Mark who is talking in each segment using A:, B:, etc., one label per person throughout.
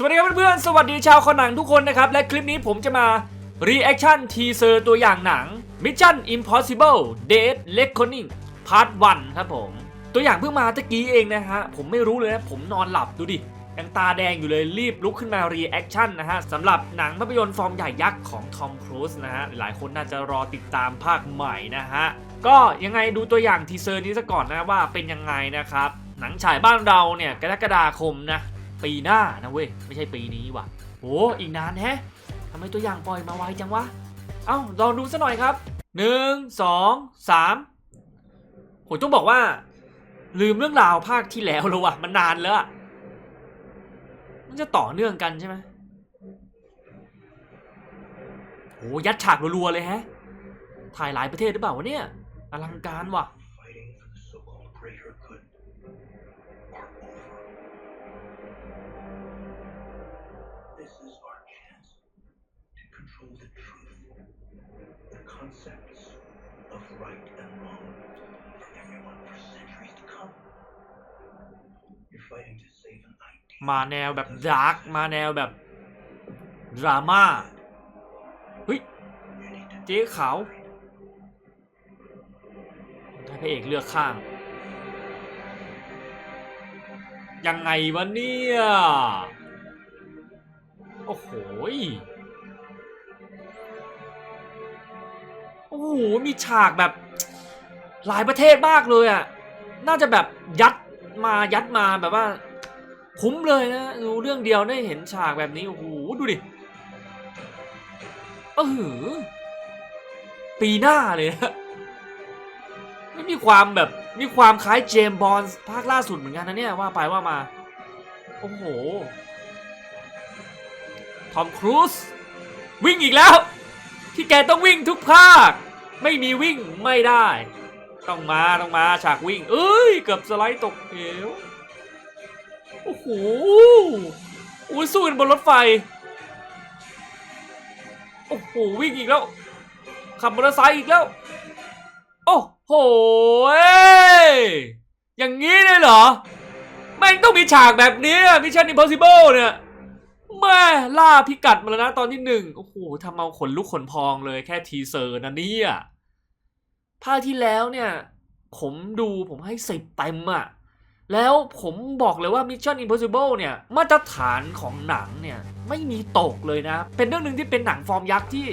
A: สวัสดีครับเพื่อนๆ สวัสดีชาวคนหนังทุกคนนะครับ และคลิปนี้ผมจะมา reaction teaser ตัวอย่างหนัง Mission Impossible Dead Reckoning Part 1 ครับผม ตัวอย่างเพิ่งมาตะกี้เองนะฮะ ผมไม่รู้เลยนะ ผมนอนหลับดูดิยังตาแดงอยู่เลยรีบลุกขึ้นมา reaction นะฮะสำหรับหนังภาพยนตร์ฟอร์มใหญ่ยักษ์ของทอมครูซนะฮะ หลายคนน่าจะรอติดตามภาคใหม่นะฮะ ก็ยังไงดูตัวอย่างทีเซอร์นี้ซะก่อนนะว่าเป็นยังไงนะครับหนังฉายบ้านเราเนี่ยกรกฎาคมนะ ปีหน้านะเว้ย ไม่ใช่ปีนี้ว่ะโหอีกนานแฮะทำไมตัวอย่างปล่อยมาไวจังวะ เอ้าลองดูซะหน่อยครับหนึ่งสองสามผมต้องบอกว่า ลืมเรื่องราวภาคที่แล้วแล้วว่ะ มันนานแล้วมันจะต่อเนื่องกันใช่ไหมโหยัดฉากรัวๆเลยแฮะ ถ่ายหลายประเทศหรือเปล่าวะเนี่ย อลังการว่ะ
B: to control the truth, the concepts of right and wrong for everyone for centuries to come. You're fighting to save an idea.
A: มาแนวแบบดาร์กมาแนวแบบดราม่าเฮ้ยเจ๊ขาวให้พระเอกเลือกข้าง ยังไงวะเนี่ย โอ้โห อ้โหมีฉากแบบ หลายประเทศมากเลยอะ น่าจะแบบยัดมายัดมาแบบว่าคุ้มเลยนะดูเรื่องเดียวได้เห็นฉากแบบนี้โอ้โหดูดิเออปีหน้าเลยนะไม่มีความแบบมีความคล้ายเจมบอลภาคล่าสุดเหมือนกันนะเนี่ยว่าไปว่ามา โอ้โห ทอมครูซวิ่งอีกแล้ว ที่แกต้องวิ่งทุกภาค ไม่มีวิ่งไม่ได้ ต้องมาต้องมาฉากวิ่ง เอ้ย เกือบสไลด์ตกเหวโอ้โหอุ้ยสู้กันบนรถไฟ โอ้โหวิ่งอีกแล้ว ขับมอเตอร์ไซค์อีกแล้ว โอ้โหเอ้ยอย่างนี้เลยเหรอแม่งต้องมีฉากแบบนี้มิชชั่นอิมพอสิเบิลเนี่ยแม่ล่าพิกัดมาแล้วนะตอนที่หนึ่งโอ้โหทำเอาขนลุกขนพองเลยแค่ทีเซอร์นะเนี่ย ภาคที่แล้วเนี่ยผมดูผมให้สิบเต็มอะแล้วผมบอกเลยว่า Mission Impossible เนี่ย มาตรฐานของหนังเนี่ย ไม่มีตกเลยนะ เป็นเรื่องหนึ่งที่เป็นหนังฟอร์มยักษ์ที่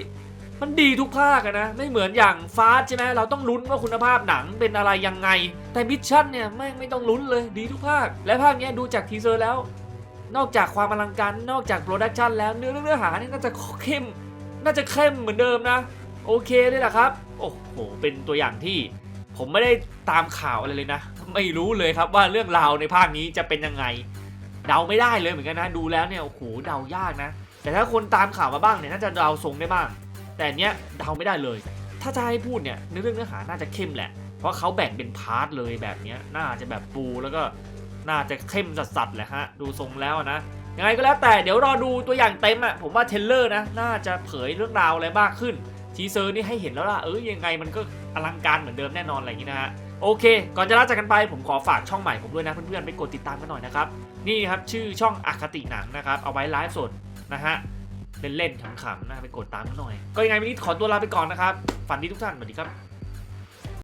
A: มันดีทุกภาคนะ ไม่เหมือนอย่างฟาสใช่ไหมเราต้องลุ้นว่าคุณภาพหนังเป็นอะไรยังไง แต่มิชชั่นเนี่ยไม่ไม่ต้องลุ้นเลยดีทุกภาค และภาคเนี้ยดูจากทีเซอร์แล้ว นอกจากความอลังการนอกจากโปรดักชันแล้วเนื้อเรื่องเนื้อหานี่น่าจะเข้ม น่าจะเข้มเหมือนเดิมนะ โอเคเลยแหละครับ โอ้โห เป็นตัวอย่างที่ผมไม่ได้ตามข่าวอะไรเลยนะ ไม่รู้เลยครับว่าเรื่องราวในภาคนี้จะเป็นยังไง เดาไม่ได้เลยเหมือนกันนะ ดูแล้วเนี่ย โอ้โห เดายากนะ แต่ถ้าคนตามข่าวมาบ้างเนี่ยน่าจะเดาทรงได้บ้าง แต่อันเนี้ยเดาไม่ได้เลย ถ้าจะให้พูดเนี่ยเนื้อเรื่องเนื้อหาน่าจะเข้มแหละ เพราะเขาแบ่งเป็นพาร์ทเลยแบบเนี้ย น่าจะแบบปูแล้วก็น่าจะเข้มสัสๆแหละฮะ ดูทรงแล้วนะยังไงก็แล้วแต่เดี๋ยวรอดูตัวอย่างเต็มอะผมว่าเทรลเลอร์นะ น่าจะเผยเรื่องราวอะไรมากขึ้น ทีเซอร์นี่ให้เห็นแล้วล่ะเอ้ยังไงมันก็อลังการเหมือนเดิมแน่นอนอะไรอย่างนี้นะฮะโอเค ก่อนจะลาจากกันไปผมขอฝากช่องใหม่ผมด้วยนะเพื่อนๆไปกดติดตามกันหน่อยนะครับนี่ครับชื่อช่องอคติหนังนะครับเอาไว้ไลฟ์สดนะฮะเล่นๆขำๆนะไปกดตามกันหน่อย ก็ยังไงวันนี้ขอตัวลาไปก่อนนะครับฝันดีทุกท่านสวัสดีครับ